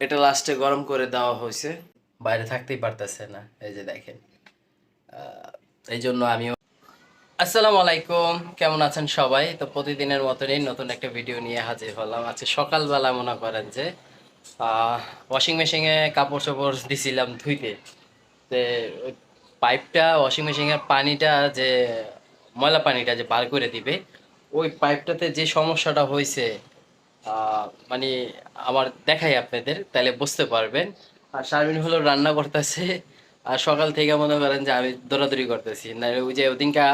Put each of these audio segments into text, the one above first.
এটা লাস্টে গরম করে দেওয়া হয়েছে। বাইরে থাকতেই পারতেছে না। এই যে দেখেন। এই জন্য আমিও আসসালামু আলাইকুম। কেমন আছেন সবাই? তো প্রতিদিনের মতনই নতুন একটা ভিডিও নিয়ে হাজির হলাম। আজকে সকালবেলা মনে করেন যে ওয়াশিং মেশিনে কাপড় চোপড় দিছিলাম ধুইতে। ওই পাইপটা ওয়াশিং মেশিনের পানিটা যে, ময়লা পানিটা যে বার করে দিবে, ওই পাইপটাতে যে সমস্যাটা হয়েছে মানে আমার দেখাই আপনাদের, তাহলে বুঝতে পারবেন। আর শারমিন হলো রান্না করতেছে, আর সকাল থেকে মনে করেন যে আমি দৌড়াদৌড়ি করতেছি। না ওই যে ওদিনকা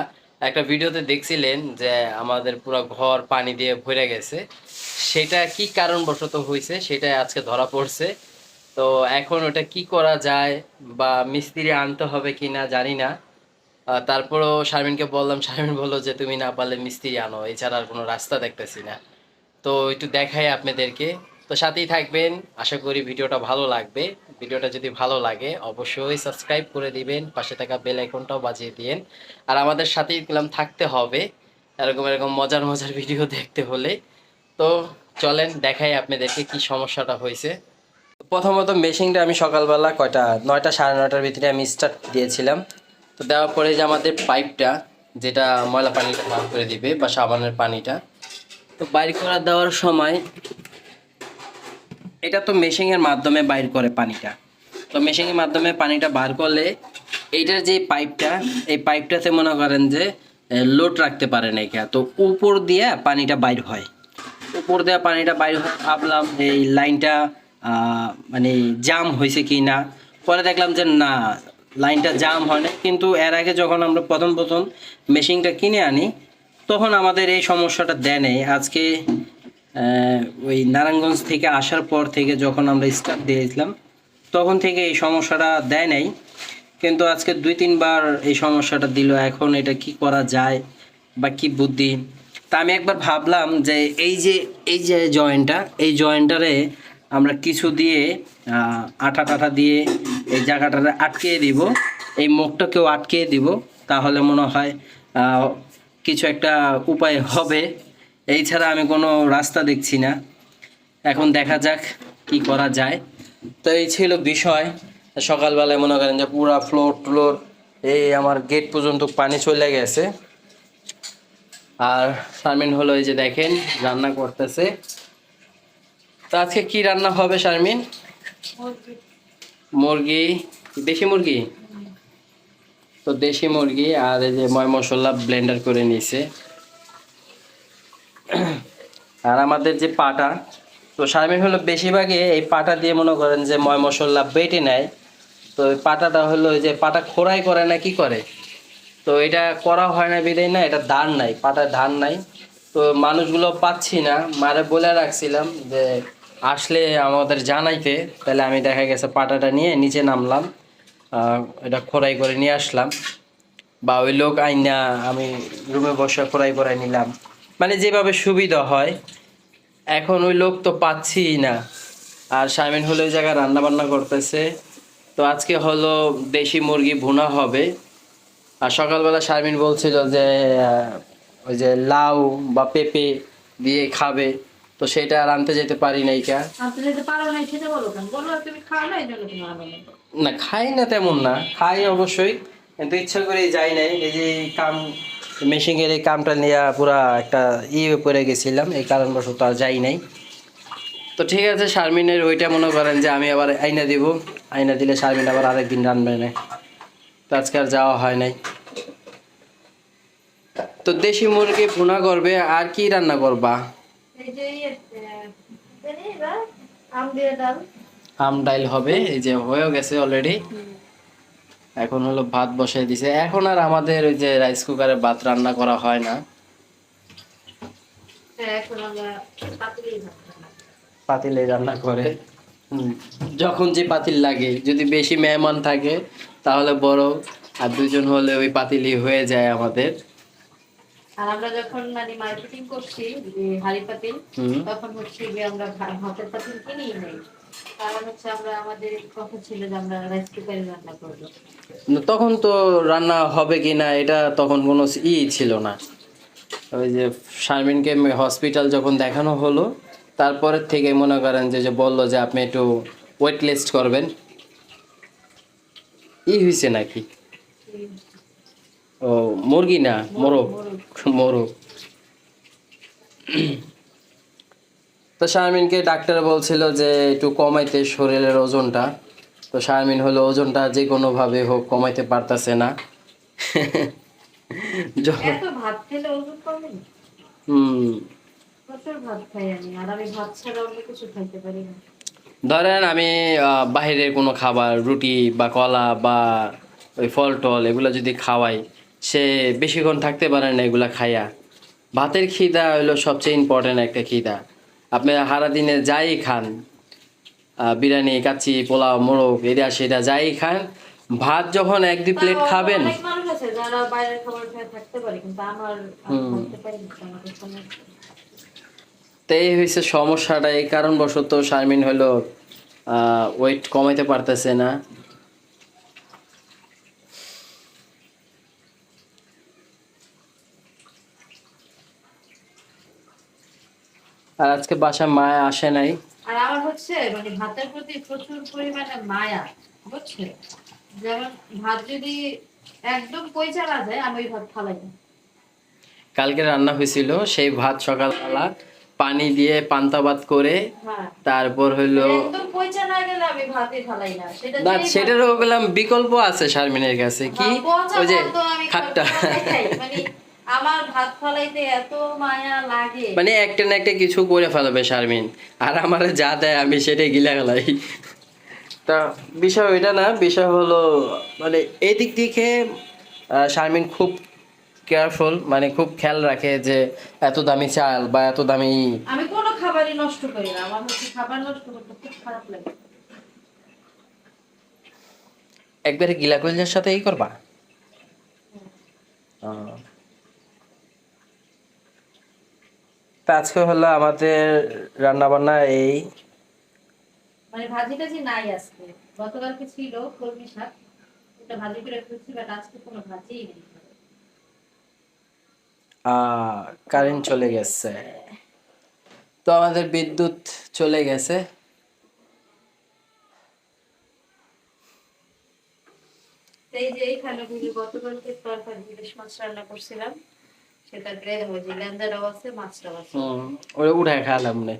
একটা ভিডিওতে দেখছিলেন যে আমাদের পুরো ঘর পানি দিয়ে ভরে গেছে। সেটা কি কারণবশত হয়েছে সেটা আজকে ধরা পড়ছে। তো এখন ওটা কি করা যায় বা মিস্ত্রি আনতে হবে কি না জানি না। তারপরেও শারমিনকে বললাম, শারমিন বলল যে তুমি না পারলে মিস্ত্রি আনো, এছাড়া আর কোনো রাস্তা দেখতেছি না। তো একটু দেখাই আপনাদেরকে। তো সাথেই থাকবেন, আশা করি ভিডিওটা ভালো লাগবে। ভিডিওটা যদি ভালো লাগে, অবশ্যই সাবস্ক্রাইব করে দিবেন, পাশে থাকা বেল আইকনটাও বাজিয়ে দিন আর আমাদের সাথেই গেলাম থাকতে হবে, এরকম এরকম মজার মজার ভিডিও দেখতে হলে। তো চলেন, দেখাই আপনাদেরকে কি সমস্যাটা হয়েছে। প্রথমত মেশিনটা আমি সকালবেলা কয়টা, নয়টা সাড়ে নয়টার ভিতরে আমি স্টার্ট দিয়েছিলাম। তো দেওয়ার পরে যে আমাদের পাইপটা যেটা ময়লা পানিটা বার করে দিবে বা সাবানের পানিটা তো বাইর করা দেওয়ার সময় এটা তো মেশিনের মাধ্যমে বাইর করে পানিটা। তো মেশিনের মাধ্যমে পানিটা বার করলে এইটার যে পাইপটা, এই পাইপটাতে মনে করেন যে লোড রাখতে পারে না এটা তো উপর দিয়ে পানিটা বাইর হয়। উপর দেওয়া পানিটা বাইর হয় ভাবলাম এই লাইনটা মানে জাম হয়েছে কি না? পরে দেখলাম যে না, লাইনটা জাম হয় না কিন্তু এর আগে যখন আমরা প্রথম প্রথম মেশিনটা কিনে আনি তখন আমাদের এই সমস্যাটা দেয় নেই। আজকে ওই নারায়ণগঞ্জ থেকে আসার পর থেকে যখন আমরা স্টার্ট দিয়েছিলাম, তখন থেকে এই সমস্যাটা দেয় নাই। কিন্তু আজকে দুই, তিনবার এই সমস্যাটা দিল। এখন এটা কি করা যায় বা কি বুদ্ধি? তা আমি একবার ভাবলাম যে এই যে এই যে জয়েন্টটা এই জয়েন্টারে আমরা কিছু দিয়ে আঠা টাঠা দিয়ে এই জায়গাটাতে আটকিয়ে দিব। এই মুখটাকেও আটকিয়ে দিব, তাহলে মনে হয় কিছু একটা উপায় হবে। এই ছাড়া আমি কোনো রাস্তা দেখছি না। এখন দেখা যাক কি করা যায়। তো এই ছিল বিষয়। সকালবেলায় মনে করেন যে পুরা ফ্লোর ট্লোর এই আমার গেট পর্যন্ত পানি চলে গেছে। আর শারমিন হলো এই যে দেখেন রান্না করতেছে। তো আজকে কি রান্না হবে শারমিন? মুরগি। দেশি মুরগি? তো দেশি মুরগি আর এই যে ময় মশলা ব্লেন্ডার করে নিয়েছে। আর আমাদের যে পাটা, তো শারমিন হলো বেশিরভাগই এই পাটা দিয়ে মনে করেন যে ময় মশলা বেটে নেয়। তো পাটাটা হলো যে পাটা খোড়াই করে না কি করে? তো এটা করা হয় না, বিদায় না, এটা ধান নাই পাটা ধান নাই। তো মানুষগুলো পাচ্ছি না, মারে বলে রাখছিলাম যে আসলে আমাদের জানাইতে, তাহলে আমি দেখা গেছে পাটাটা নিয়ে নিচে নামলাম। এটা খোড়াই করে নিয়ে আসলাম। বা ওই লোক আইনা আমি রুমে বসে খোড়াই করে নিলাম। মানে যেভাবে সুবিধা হয়, এখন ওই লোক তো পাচ্ছি না। আর শারমিন হলে ওই জায়গায় রান্না বান্না করতেছে। তো আজকে হলো দেশি মুরগি ভুনা হবে। আর সকালবেলা শারমিন বলছিল যে ওই যে লাউ বা পেঁপে দিয়ে খাবে। তো সেটা আর আনতে যেতে পারি নাই পারো না খেতে বলো কেন? বলো তুমি খাও না, এই জন্য তুমি আনো না। খাই না তেমন না, খাই অবশ্যই, কিন্তু ইচ্ছা করে যাই নাই। এই যে কাম, মেশিনের এই কামটা নিয়ে পুরা একটা ইয়ে পড়ে গেছিলাম, এই কারণবশত আর যাই নাই। তো ঠিক আছে, শারমিনের ওইটা মনে করেন যে আমি আবার আইনা দিব, আইনা দিলে শারমিন আবার আরেকদিন রানবে না তো আজকে আর যাওয়া হয় নাই। তো দেশি মুরগি ভুনা করবে, আর কি রান্না করবা? এই যে আম ডাইল হবে এই যে হয়েও গেছে অলরেডি এখন হলো ভাত বসাই দিছে। এখন আর আমাদের ওই যে রাইস কুকারে ভাত রান্না করা হয় না। হ্যাঁ, পাতলি রান্না করে। যখন যে পাতিল লাগে যদি বেশি মেহমান থাকে তাহলে বড় আর দুজন হলে ওই পাতিলই হয়ে যায় আমাদের। আর আমরা যখন মানে মার্কেটিং করছি যে হাড়ি পাতিল তখন হচ্ছে যে আমরা ভাতের পাতিল কিনেই নেই। কারণ হচ্ছে আমরা আমাদের কথা ছিল যে আমরা রাইস কুকারে রান্না করব। তখন তো রান্না হবে কি না এটা তখন কোনো ই ছিল না। ওই যে শারমিনকে হসপিটাল যখন দেখানো হলো তারপরের থেকে মনে করেন যে যে বলল যে আপনি একটু ওয়েট লিস্ট করবেন। ই হয়েছে নাকি? ও মুরগি না? মোরগ। মোরগ। তো শারমিনকে ডাক্তার বলছিল যে একটু কমাইতে শরীরের ওজনটা। তো শারমিন হলো ওজনটা যে কোনোভাবে হোক কমাইতে পারতাছে না। ধরেন আমি আহ, বাইরের কোনো খাবার রুটি বা কলা বা ওই ফল টল এগুলো যদি খাওয়াই সে বেশিক্ষণ থাকতে পারে না এগুলা খাইয়া। ভাতের খিদা হলো সবচেয়ে ইম্পর্টেন্ট একটা খিদা। আপনি সারা দিনে যাই খান বিরিয়ানি কাচ্চি পোলাও মোরগ এটা সেটা যাই খান ভাত যখন এক দুই প্লেট খাবেন তো এই হয়েছে সমস্যাটা এই কারণবশত শারমিন হলো ওয়েট কমাইতে পারতেছে না। আর আজকে বাসায় মায়া আসে নাই। আর আমার হচ্ছে মানে ভাতের প্রতি প্রচুর পরিমাণে মায়া বুঝছে? যেমন ভাত যদি একদম কইচা না যায় আমি ওই ভাত ফালাই না। কালকে রান্না হয়েছিল সেই ভাত সকালবেলা পানি দিয়ে পান্তা ভাত করে হ্যাঁ। তারপর হলো না গেলে আমি ভাতই ফালাই না। সেটা না সেটারও বললাম বিকল্প আছে শারমিনের কাছে কি? ওই যে খাট্টা। মানে আমার ভাত ফালাইতে এত মায়া লাগে। মানে একটা না একটা কিছু করে ফেলবে শারমিন। আর আমার যা দেয় আমি সেটাই গিলা গেলাই তা বিষয় ওইটা না বিষয় হলো মানে এই দিক থেকে শারমিন খুব কেয়ারফুল মানে খুব খেয়াল রাখে যে এত দামি চাল বা এত দামি আমি কোনো খাবারই নষ্ট করি না আমার হচ্ছে খাবার নষ্ট করতে খুব খারাপ লাগে। একবারে গিলা কলিজার সাথে এই করবা? তা আজকে হলো আমাদের রান্না বান্না এই। মানে ভাজি টাজি নাই আজকে গতকালকে ছিল কলমি শাক ওটা ভাজি করে ফেলছি বাট আজকে কোনো ভাজিই নেই। কারেন্ট চলে গেছে। তো আমাদের বিদ্যুৎ চলে গেছে। এই যে এইখানে বুঝি গতকালকে তরকারি ইলিশ মাছ রান্না করছিলাম। সেটা গ্রেড হয়েছে লেন্দারাও আছে মাছটাও আছে। হুম ওরা উঠায় খাওয়ালাম না।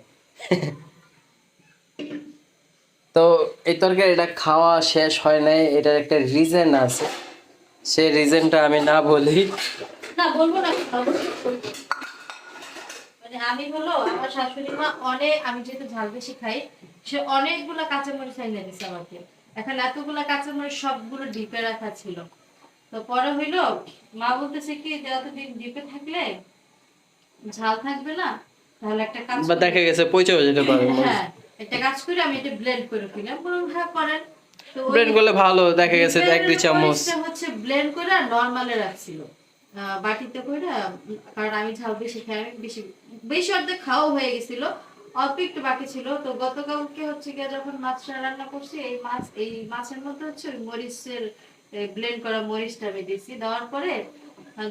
তো এই খাওয়া শেষ হয় নাই এটার একটা রিজন আছে। সেই রিজনটা আমি না বলি। না বলব না মানে আমি হলো আমার শাশুড়ি মা অনেক আমি যেহেতু ঝাল বেশি খাই সে অনেকগুলা কাঁচামরিচ এনে দিছে আমাকে। এখন এতগুলা কাঁচামরিচ সবগুলো ডিপে রাখা ছিল। তো পরে হইল মা বলতেছে কি যে এতদিন ডিপে থাকলে ঝাল থাকবে না তাহলে একটা কাজ বা দেখা গেছে পয়সা যেতে পারে। হ্যাঁ একটা কাজ করে আমি এটা ব্লেন্ড করে ফেলাম বললাম হ্যাঁ করেন। ব্রেন করলে ভালো দেখা গেছে এক দুই চামচ। হচ্ছে ব্লেন্ড করে নরমালে রাখছিল। বাটিতে করে কারণ আমি ঝাল বেশি খাই আমি বেশি বেশি অর্ধেক খাওয়া হয়ে গেছিল। অল্প একটু বাকি ছিল। তো গতকালকে হচ্ছে গিয়ে যখন মাছটা রান্না করছি এই মাছ এই মাছের মধ্যে হচ্ছে ওই ব্লেন্ড করা মরিচটা আমি দিছি। দেওয়ার পরে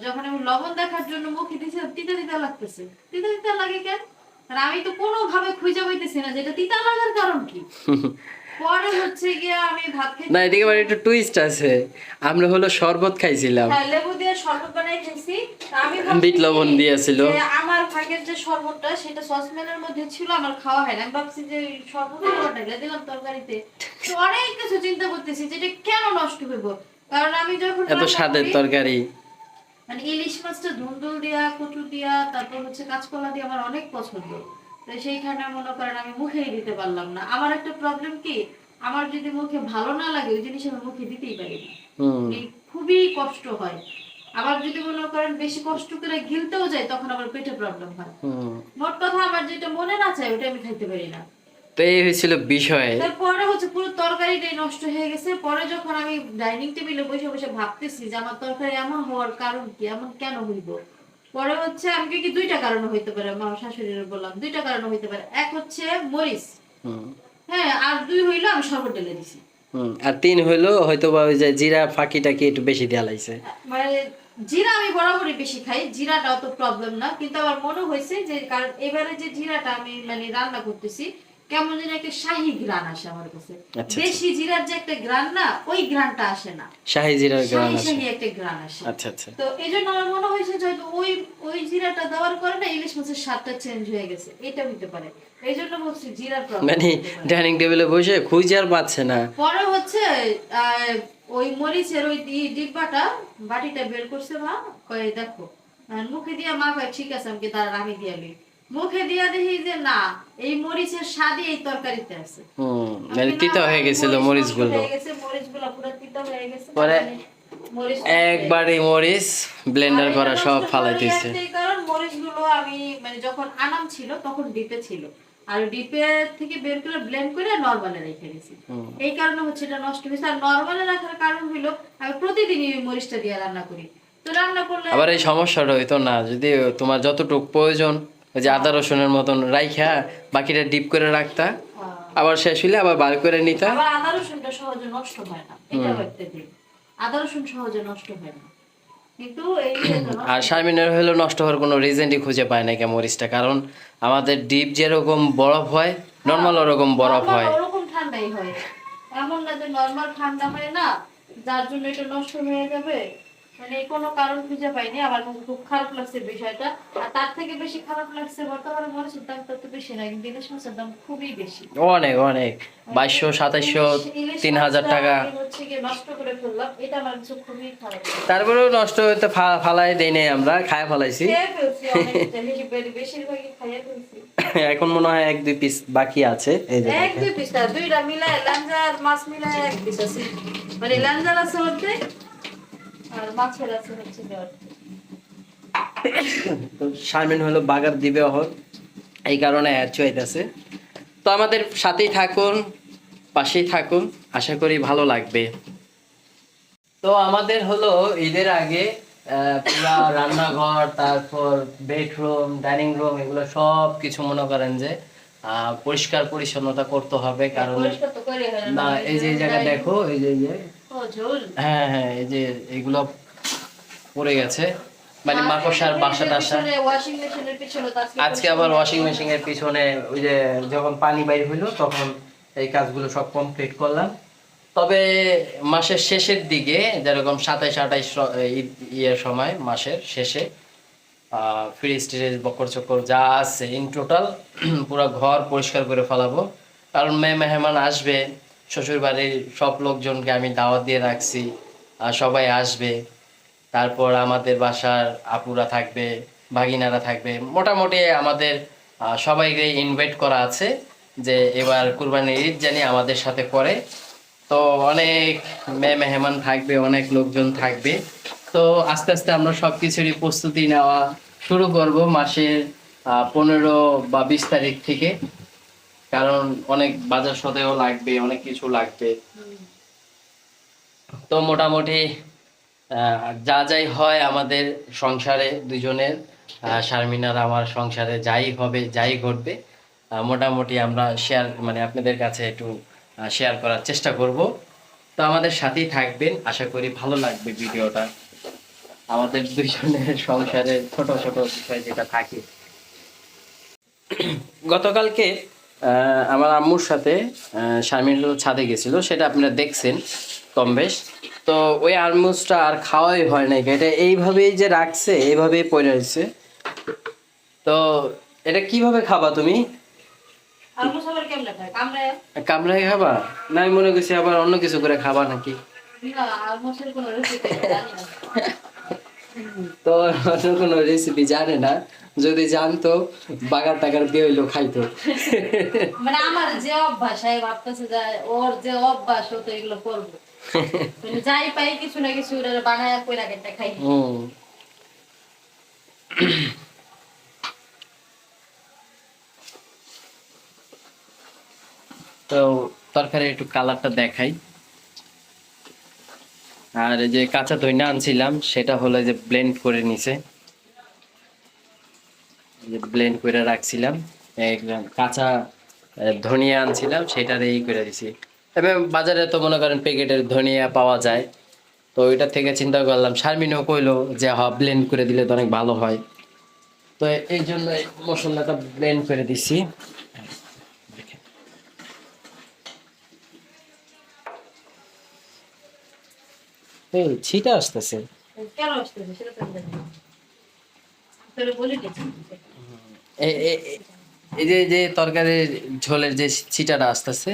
যখন আমি লবণ দেখার জন্য মুখে দিছি তিতা তিতা লাগতেছে। তিতা তিতা লাগে কেন? আর আমি তো কোনোভাবে খুঁজে পাইতেছি না যেটা তিতা লাগার কারণ কি। পরে হচ্ছে গিয়ে আমি ভাত খেতে না এদিকে একটু টুইস্ট আছে। আমরা হলো শরবত খাইছিলাম। হ্যাঁ লেবু দিয়ে শরবত বানাই খাইছি আমি বিট লবণ দিয়েছিল। আমার ভাগের যে শরবতটা সেটা সসপ্যানের মধ্যে ছিল আমার খাওয়া হয় না আমি ভাবছি যে শরবত ঢেলে দিলাম তরকারিতে। অনেক কিছু চিন্তা করতেছি যে এটা কেন নষ্ট কারণ আমি যখন এত স্বাদের তরকারি। মানে ইলিশ মাছটা ধুন্দুল দিয়া কচু দিয়া তারপর হচ্ছে কাঁচকলা দিয়ে আমার অনেক পছন্দ। তো সেইখানে মনে করেন আমি মুখেই দিতে পারলাম না। আমার একটা প্রবলেম কি? আমার যদি মুখে ভালো না লাগে ওই জিনিস আমি মুখে দিতেই পারি না। খুবই কষ্ট হয়। আবার যদি মনে করেন বেশি কষ্ট করে গিলতেও যায় তখন আবার পেটে প্রবলেম হয়। মোট কথা আমার যেটা মনে না চায় ওটা আমি খাইতে পারি না। তো এই হয়েছিল বিষয়। তারপরে হচ্ছে পুরো তরকারিটাই নষ্ট হয়ে গেছে। পরে যখন আমি ডাইনিং টেবিলে বসে বসে ভাবতেছি যে আমার তরকারি এমন হওয়ার কারণ কি এমন কেন হইব? পরে হচ্ছে আমি কি দুইটা কারণ হইতে পারে আমার শাশুড়ির বললাম। দুইটা কারণ হইতে পারে। এক হচ্ছে মরিচ। হ্যাঁ আর দুই হইল আমি শরবত ঢেলে দিছি। হুম আর তিন হইল হয়তো বা ওই যে জিরা ফাঁকি টাকি একটু বেশি দেওয়া লাগছে? মানে জিরা আমি বরাবরই বেশি খাই জিরাটা অত প্রবলেম না। কিন্তু আমার মনে হয়েছে যে কারণ এবারে যে জিরাটা আমি মানে রান্না করতেছি কেমন যেন একটা শাহী গ্রান আসে আমার কাছে। আচ্ছা। দেশি জিরার যে একটা গ্রান না ওই গ্রানটা আসে না। শাহি জিরার শাহী আছে শাহী একটা গ্রান আসে। আচ্ছা আচ্ছা। তো এই জন্য আমার মনে হয়েছে যে ওই ওই জিরাটা দেওয়ার কারণে ইলিশ মাছের স্বাদটা চেঞ্জ হয়ে গেছে। এটা হতে পারে। এই জন্য বলছি জিরার প্রবলেম মানে ডাইনিং টেবিলে বসে খুঁজে আর পাচ্ছে না। পরে হচ্ছে ওই মরিচের ওই ডিব্বাটা বাটিটা বের করছে মা কয়ে দেখো মুখে দিয়া মা কয় ঠিক আছে আমাকে দাঁড়ান আমি দিয়ে মুখে দিয়া দেখি যে না এই মরিচের স্বাদই এই তরকারিতে আছে। হুম মানে তিতা হয়ে গেছিল মরিচগুলো। হয়ে গেছে, মরিচগুলো পুরো তিতা হয়ে গেছে পরে মানে মরিচ নষ্ট একবারে মরিচ ব্লেন্ডার করা সব ফালাইতেছে। কারণ মরিচগুলো আমি মানে যখন আনাম ছিল তখন ডিপে ছিল। আর ডিপে থেকে বের করে ব্লেন্ড করে নরমালে রেখে গেছি। এই কারণে হচ্ছে এটা নষ্ট হয়েছে। আর নরমালে রাখার কারণ হলো আমি প্রতিদিনই মরিচটা দিয়ে রান্না করি। তো রান্না করলে আবার এই সমস্যাটা হইতো না যদি তোমার যতটুকু প্রয়োজন ওই যে আদা রসুনের মতন রাইখা বাকিটা ডিপ করে রাখতা। আবার শেষ হইলে আবার বার করে নিতা। আবার আদা রসুনটা সহজে নষ্ট হয় না। এটা একটা দিক আদা রসুন সহজে নষ্ট হয় না। আর শারমিনের হলো নষ্ট হওয়ার কোনো রিজনই খুঁজে পায় না মরিচটা কারণ আমাদের ডিপ যেরকম বরফ হয় নর্মাল ওরকম বরফ হয়। ওরকম ঠান্ডাই হয়। এমন না যে নরমাল ঠান্ডা হয় না যার জন্য এটা নষ্ট হয়ে যাবে। মানে কোনো কারণ খুঁজে পাইনি আমার খুব খারাপ লাগছে বিষয়টা। আর তার থেকে বেশি খারাপ লাগছে বর্তমানে মরিচের দাম তত বেশি না কিন্তু ইলিশ মাছের দাম খুবই বেশি। অনেক অনেক। বাইশশো ইলিশ- ইলিশ তিন হাজার টাকা। নষ্ট করে ফেললাম এটা আমার কাছে খুবই খারাপ তারপরেও নষ্ট হইতে ফা- ফালাই দেই নাই আমরা খায় ফালাইছি। বেশিরভাগই খাইয়ে ফেলছি। এখন মনে হয় এক দুই পিস বাকি আছে এই যে এক দুই পিস দুইটা মিলায় লাঞ্জা আর মাছ মিলায় এক পিস আছে। মানে লাঞ্জার আছে অর্ধেক আর মাছের আছে হচ্ছে তো শারমিন হলো বাগার দিবে হোক এই কারণে অ্যাড চুয়াইতেছে তো আমাদের সাথেই থাকুন পাশেই থাকুন আশা করি ভালো লাগবে। তো আমাদের হলো ঈদের আগে পুরা রান্নাঘর তারপর বেডরুম ডাইনিং রুম এগুলো সব কিছু মনে করেন যে আহ, পরিষ্কার পরিচ্ছন্নতা করতে হবে কারণ না। এই যে জায়গা দেখো এই যে হ্যাঁ হ্যাঁ এই যে এগুলো পড়ে গেছে। মানে মাকড়সার বাসা টাসা ওয়াশিং মেশিনের পিছনে তো আজকে আবার ওয়াশিং মেশিন এর পিছনে ওই যে যখন পানি বাইর হইল তখন এই কাজগুলো সব কমপ্লিট করলাম। তবে মাসের শেষের দিকে যেরকম সাতাইশ আঠাইশ ইয়ের সময় মাসের শেষে ফ্রিজ ট্রিজ বকর চক্কর যা আছে ইন টোটাল পুরো ঘর পরিষ্কার করে ফেলাবো। কারণ মেয়ে মেহমান আসবে শ্বশুর বাড়ির সব লোকজনকে আমি দাওয়াত দিয়ে রাখছি সবাই আসবে। তারপর আমাদের বাসার আপুরা থাকবে, ভাগিনারা থাকবে। মোটামুটি আমাদের সবাইকে ইনভাইট করা আছে যে এবার কুরবানির ঈদ জানি আমাদের সাথে করে। তো অনেক মেয়ে মেহমান থাকবে, অনেক লোকজন থাকবে। তো আস্তে আস্তে আমরা সব কিছুরই প্রস্তুতি নেওয়া শুরু করব মাসের পনেরো বা বিশ তারিখ থেকে। কারণ অনেক বাজার সদেও লাগবে, অনেক কিছু লাগবে। তো মোটামুটি যা যাই হয় আমাদের সংসারে দুজনের শারমিনার আমার সংসারে যাই হবে, যাই ঘটবে মোটামুটি আমরা শেয়ার মানে আপনাদের কাছে একটু শেয়ার করার চেষ্টা করব। তো আমাদের সাথেই থাকবেন, আশা করি ভালো লাগবে ভিডিওটা। আমাদের দুজনের সংসারে ছোট ছোট বিষয় যেটা থাকে। গতকালকে আমার আম্মুর সাথে শারমিন ছাদে গেছিল সেটা আপনারা দেখছেন কম বেশ। তো ওই আরমুজটা আর খাওয়াই হয় নাই এটা এইভাবেই যে রাখছে এইভাবেই পড়ে রয়েছে। তো এটা কীভাবে খাবা তুমি? কামড়ায়? খাবা? না আমি মনে করছি আবার অন্য কিছু করে খাবা নাকি? তো অন্য কোনো রেসিপি জানে না। যদি জানতো বাগার টাগার দিয়ে হইল খাইতো। মানে আমার যে অভ্যাস আমি ভাবতেছে যে ওর যে অভ্যাস ও তো এগুলো করব। মানে যাই পাই কিছু না কিছু বানায় কইরা কেটে খাই। তো তরকারি একটু কালারটা দেখাই। আর যে কাঁচা দইনা আনছিলাম সেটা হলো যে ব্লেন্ড করে নিছে। ব্লেন্ড করে রাখছিলাম একদম কাঁচা ধনিয়া আনছিলাম, সেটার এই করে দিছি। তবে বাজারে তো মনে করেন প্যাকেটের ধনিয়া পাওয়া যায়, তো ওইটা থেকে চিন্তা করলাম, শারমিনও কইলো যে, হ ব্লেন্ড করে দিলে তো অনেক ভালো হয়। তো এই জন্য মশলাটা ব্লেন্ড করে দিছি। এই ছিটা আসতেছে। কেন আসতেছে? সেটা তো এই যে যে তরকারির ঝোলের যে ছিটাটা আসতেছে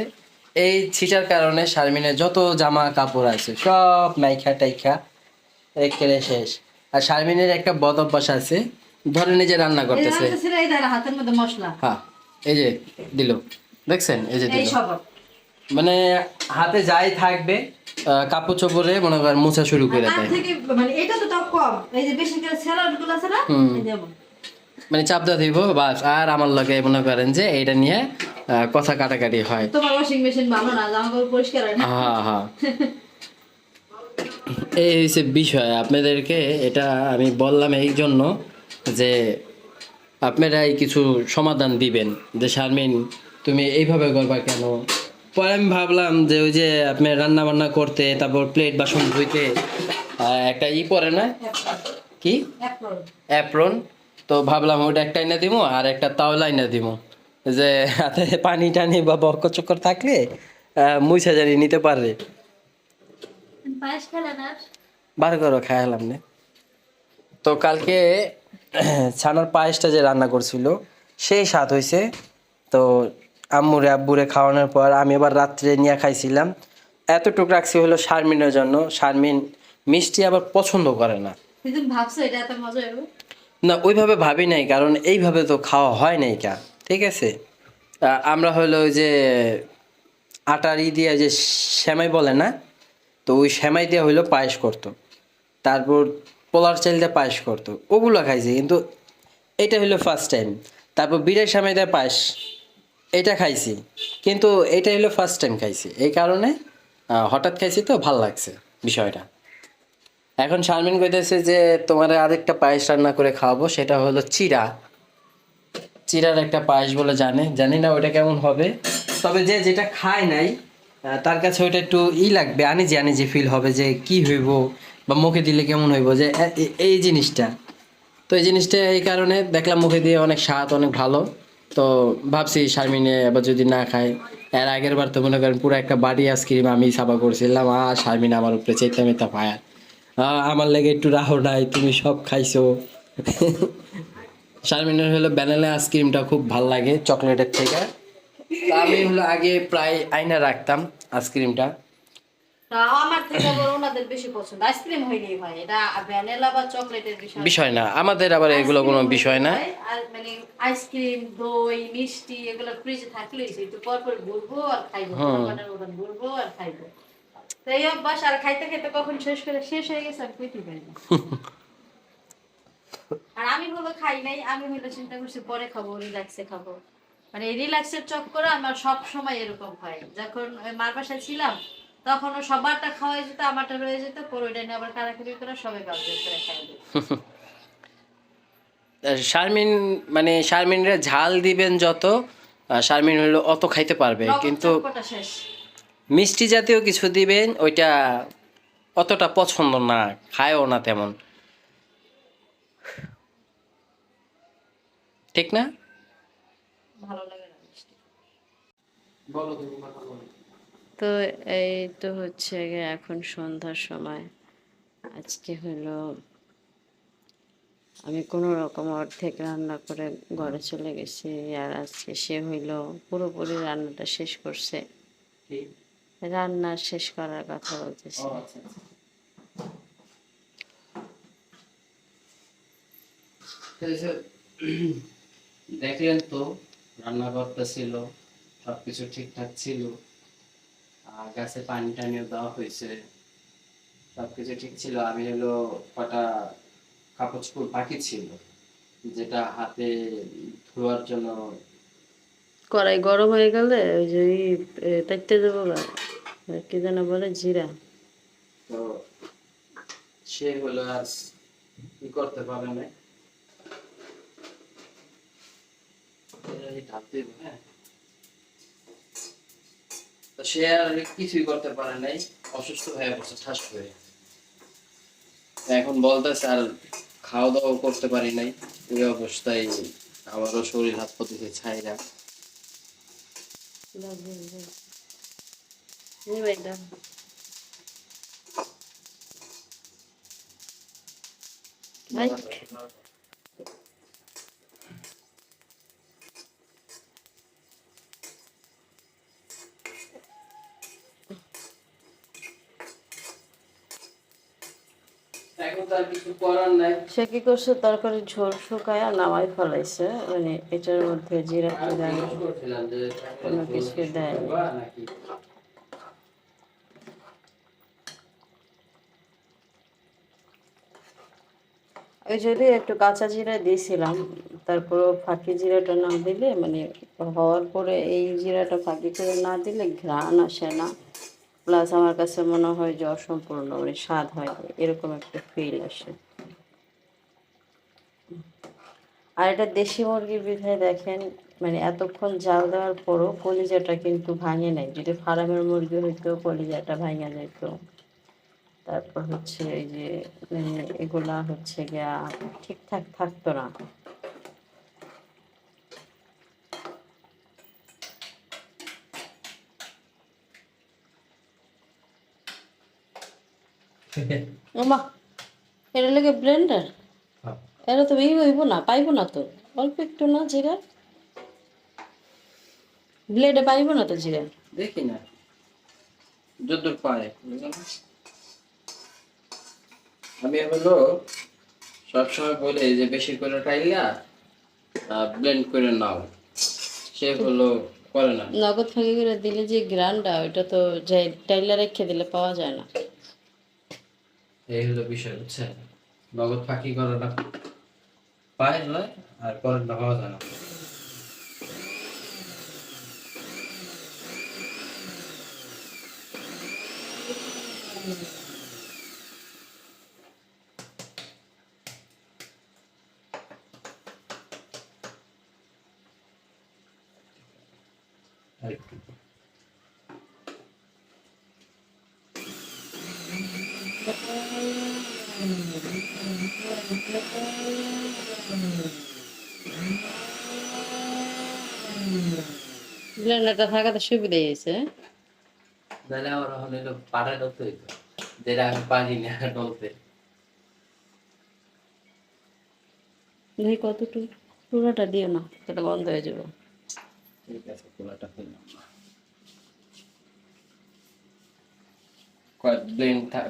এই ছিটার কারণে শারমিনের যত জামা কাপড় আছে সব নাইখা টাইখা একেবারে শেষ। আর শারমিনের একটা বদ অভ্যাস আছে ধরে নিজে রান্না করতেছে। হ্যাঁ এই যে দিল দেখছেন? এই যে দিল। মানে হাতে যাই থাকবে কাপড় চোপড়ে মনে করেন মোছা শুরু করে দেয়। মানে এটা তো কম। এই যে বেশি করে স্যালাডগুলো আছে না মানে চাপদা দিব বাস। আর আমার লগে মনে করেন যে এটা নিয়ে কথা কাটাকাটি হয়। তোমার ওয়াশিং মেশিন ভালো না? জামা কাপড় পরিষ্কার হয় না? হ্যাঁ হ্যাঁ এই হচ্ছে বিষয়। আপনাদেরকে এটা আমি বললাম এই জন্য যে আপনারাই কিছু সমাধান দিবেন। যে শারমিন তুমি এইভাবে করবা কেন? পরে আমি ভাবলাম যে ওই যে আপনি রান্না বান্না করতে তারপর প্লেট বাসন ধুইতে একটা ই পরে না? কি। অ্যাপ্রন তো ভাবলাম ওটা একটা এনে দিব আর একটা তাওলা এনে দিব যে হাতে পানি টানি বা বক্কর চক্কর থাকলে মুছা জানি নিতে পারবে। বার করো খাইলাম না। তো কালকে ছানার পায়েসটা যে রান্না করছিল সেই স্বাদ হয়েছে তো আম্মুরে আব্বুরে খাওয়ানোর পর আমি আবার রাত্রে নিয়ে খাইছিলাম। এতটুকু রাখছি হলো শারমিনের জন্য। শারমিন মিষ্টি আবার পছন্দ করে না। ভাবছ এটা এত মজা না, ওইভাবে ভাবি নাই, কারণ এইভাবে তো খাওয়া হয় নাই কা, ঠিক আছে? আমরা হলো যে আটার দিয়ে যে শ্যামাই বলে না, তো ওই শ্যামাই দিয়ে হইল পায়েস করতো। তারপর পোলার চাল দিয়ে পায়েস করতো, ওগুলো খাইছি, কিন্তু এটা হইল ফার্স্ট টাইম তারপর বিড়ের শ্যামাই দিয়ে পায়েস, এটা খাইছি, কিন্তু এটা হলো ফার্স্ট টাইম খাইছি। এই কারণে হঠাৎ খাইছি তো, ভালো লাগছে বিষয়টা। এখন শারমিন কইতেছে যে তোমার আরেকটা পায়েস রান্না করে খাওয়াবো, সেটা হলো চিরা চিরার একটা পায়েস বলে জানে, জানি না ওটা কেমন হবে। তবে যে যেটা খায় নাই তার কাছে ওইটা একটু ই লাগবে, আনিজি যে ফিল হবে যে কি হইব বা মুখে দিলে কেমন হইব, যে এই জিনিসটা। তো এই জিনিসটা এই কারণে দেখলাম মুখে দিয়ে অনেক স্বাদ, অনেক ভালো। তো ভাবছি শারমিনে এবার যদি না খায়, এর আগের বার তো মনে করেন পুরো একটা বাড়ি আইসক্রিম আমি সাবা করছিলাম, আর শারমিন আমার উপরে চেতা মেতা পায়া। আমার লেগে একটু রাহো নাই তুমি সব খাইছো। শারমিনের হলো ব্যানানা আইসক্রিমটা খুব ভালো লাগে চকলেটের থেকে। আমি হলো আগে প্রায় আইনা রাখতাম আইসক্রিমটা আমার থেকে ওনাদের বেশি পছন্দ। আইসক্রিম হয় এটা ভ্যানিলা বা চকলেটের বিষয় বিষয় না আমাদের আবার এগুলো কোনো বিষয় না। আর মানে আইসক্রিম দই মিষ্টি এগুলো ফ্রিজে থাকলেই একটু পর পর বলব আর খাইবো দোকানের ওখানে বলব আর খাইবো। তো এই অভ্যাস আর খাইতে খাইতে কখন শেষ করে শেষ হয়ে গেছে আমি কইতে পারি না। আর আমি হলো খাই নাই আমি হলো চিন্তা করছি পরে খাব রিল্যাক্সে খাব। মানে রিল্যাক্সের চক্করে আমার সব সময় এরকম হয়। যখন মার বাসায় ছিলাম তখনও সবারটা খাওয়া যেত আমারটা রয়ে যেত পরে ওইটা নিয়ে আবার কারাকারি করে সবাই কাজ করে খাই। শারমিন মানে শারমিনরে ঝাল দিবেন যত শারমিন হলো অত খাইতে পারবে কিন্তু শেষ। মিষ্টি জাতীয় কিছু দিবেন ওইটা অতটা পছন্দ না খায়ও না তেমন। ঠিক না? ভালো লাগে না মিষ্টি। বলো তো এই তো হচ্ছে গিয়ে এখন সন্ধ্যার সময়। আজকে হলো আমি কোনো রকম অর্ধেক রান্না করে ঘরে চলে গেছি আর আজকে সে হইল পুরোপুরি রান্নাটা শেষ করছে। রান্না শেষ করার কথা বলতেছি। দেখলেন তো রান্না করতেছিল সবকিছু ঠিকঠাক ছিল, আর গাছে পানি টানিও দেওয়া হয়েছে, সবকিছু ঠিক ছিল। আমি হলো কটা কাপড় চোপড় বাকি ছিল, যেটা হাতে ধোয়ার জন্য কড়াই গরম হয়ে গেলে ওই যে তাইতে দেবো কি যেন বলে, জিরা। সে হলো কি করতে পারে না? হ্যাঁ। সে আর কিছুই করতে পারে নাই, অসুস্থ হয়ে পড়ছে, ঠাস হয়ে। এখন বলতেছে আর খাওয়া দাওয়া করতে পারি নাই ওই অবস্থায় আমারও শরীর হাত পতিতে ছাইরা ভাই এখন তো আর কিছু করার নাই। সে কি করছে? তরকারি ঝোল শুকায় নামাই ফেলাইছে। মানে এটার মধ্যে জিরা টিরা করছিলাম যে কোনো কিছু দেয় ওই যদি একটু কাঁচা জিরা দিয়েছিলাম। তারপরও ফাঁকি জিরাটা না দিলে মানে হওয়ার পরে এই জিরাটা ফাঁকি করে না দিলে ঘ্রাণ আসে না। প্লাস আমার কাছে মনে হয় যে অসম্পূর্ণ মানে স্বাদ হয় এরকম একটা ফিল আসে। আর এটা দেশি মুরগির বিধায় দেখেন মানে এতক্ষণ জাল দেওয়ার পরও কলিজাটা কিন্তু ভাঙে নাই। যদি ফার্মের মুরগি হইতো কলিজাটা ভাঙে যেত তারপর হচ্ছে এই যে মানে এগুলা হচ্ছে গিয়া ঠিকঠাক থাকতো না। ওমা এটা লেগে ব্লেন্ডার এটা তো এই হইব না পাইব না তো। অল্প একটু না জিরা ব্লেডে পাইব না তো জিরা দেখি না। যদ্দূর পায়। আমি হলো সবসময় বলে যে বেশি করে টাইলা ব্লেন্ড করে নাও। সে হলো করে না। নগদ ফাঁকি করে দিলে যে গ্রানটা ওইটা তো যাই টাইলা রেখে দিলে পাওয়া যায় না। এই হলো বিষয় বুঝছেন? নগদ ফাঁকি করাটা পায় নয় আর করেনটা পাওয়া যায় না আরেকটু। ব্লেন্ডারটা থাকাতে সুবিধা হয়েছে। নাহলে আমার এখন হলো পাড়া ডলতে হইতো। যেটা আমি পারি না ডলতে দেখি কতটুকু পুরোটা দিও না সেটা বন্ধ হয়ে যাবে। ঠিক আছে খুললাম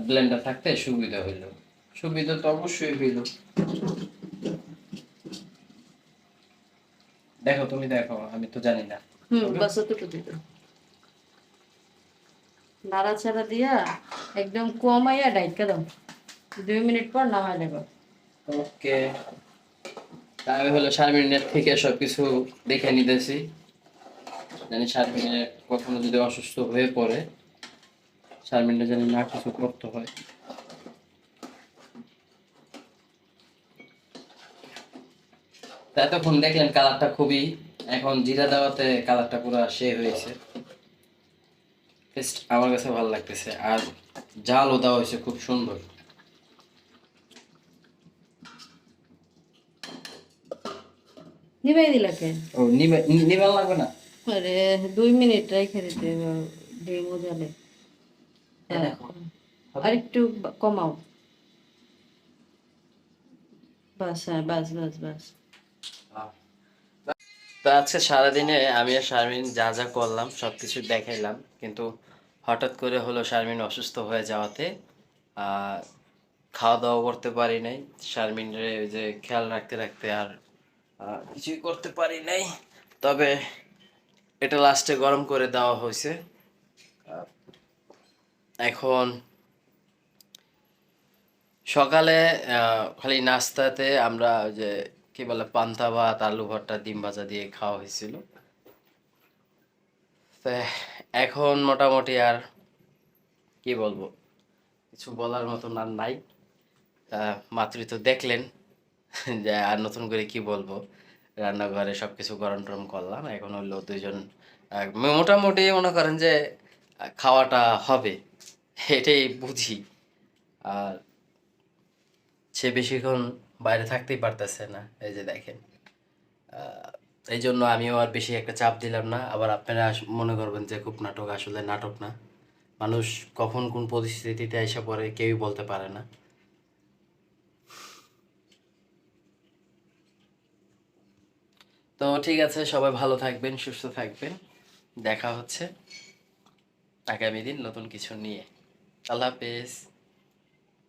ব্লেন্ডার থাকতে সুবিধা হইল। সুবিধা তো অবশ্যই হইল। দেখো তুমি দেখো আমি তো জানি না। হুম বাস অতটুকু দিতে। নাড়াচাড়া দিয়া একদম কমাইয়া ডাইটকা দাও। দুই মিনিট পর না নামাই নেব ওকে। আমি হলো শারমিনের থেকে সবকিছু দেখে নিতেছি। জানি শারমিনে কখনো যদি অসুস্থ হয়ে পড়ে শারমিনটা জানি না কিছু করতে হয়। তা এতক্ষণ দেখলেন কালারটা খুবই এখন জিরা দেওয়াতে কালারটা পুরো সে হয়েছে। টেস্ট আমার কাছে ভালো লাগতেছে আর জালও দেওয়া হয়েছে খুব সুন্দর। নিবাই দিলাকে ও নিবে নিবে লাগবে না? আরে দুই মিনিট রেখে দিতে দিয়ে মজালে আর একটু কমাও। বাস হ্যাঁ বাস বাস বাস। তো আজকে সারাদিনে আমি আর শারমিন যা যা করলাম সব কিছু দেখাইলাম। কিন্তু হঠাৎ করে হলো শারমিন অসুস্থ হয়ে যাওয়াতে খাওয়া দাওয়া করতে পারি নাই। শারমিনের যে খেয়াল রাখতে রাখতে আর কিছুই করতে পারি নাই। তবে এটা লাস্টে গরম করে দেওয়া হয়েছে। এখন সকালে খালি নাস্তাতে আমরা যে কি বলে, পান্তা ভাত, আলু ভর্তা, ডিম ভাজা দিয়ে খাওয়া হয়েছিল। তো এখন মোটামুটি আর কি বলব, কিছু বলার মতন আর নাই। মাত্রই তো দেখলেন যে আর নতুন করে কি বলব, রান্নাঘরে সব কিছু গরম টরম করলাম। এখন হলো দুজন মোটামুটি মনে করেন যে খাওয়াটা হবে, এটাই বুঝি। আর সে বেশিক্ষণ বাইরে থাকতেই পারতেছে না। এই যে দেখেন। এই জন্য আমিও আর বেশি একটা চাপ দিলাম না। আবার আপনারা মনে করবেন যে খুব নাটক আসলে নাটক না। মানুষ কখন কোন পরিস্থিতিতে এসে পড়ে কেউই বলতে পারে না। তো ঠিক আছে, সবাই ভালো থাকবেন, সুস্থ থাকবেন। দেখা হচ্ছে আগামী দিন নতুন কিছু নিয়ে। আল্লাহ হাফেজ।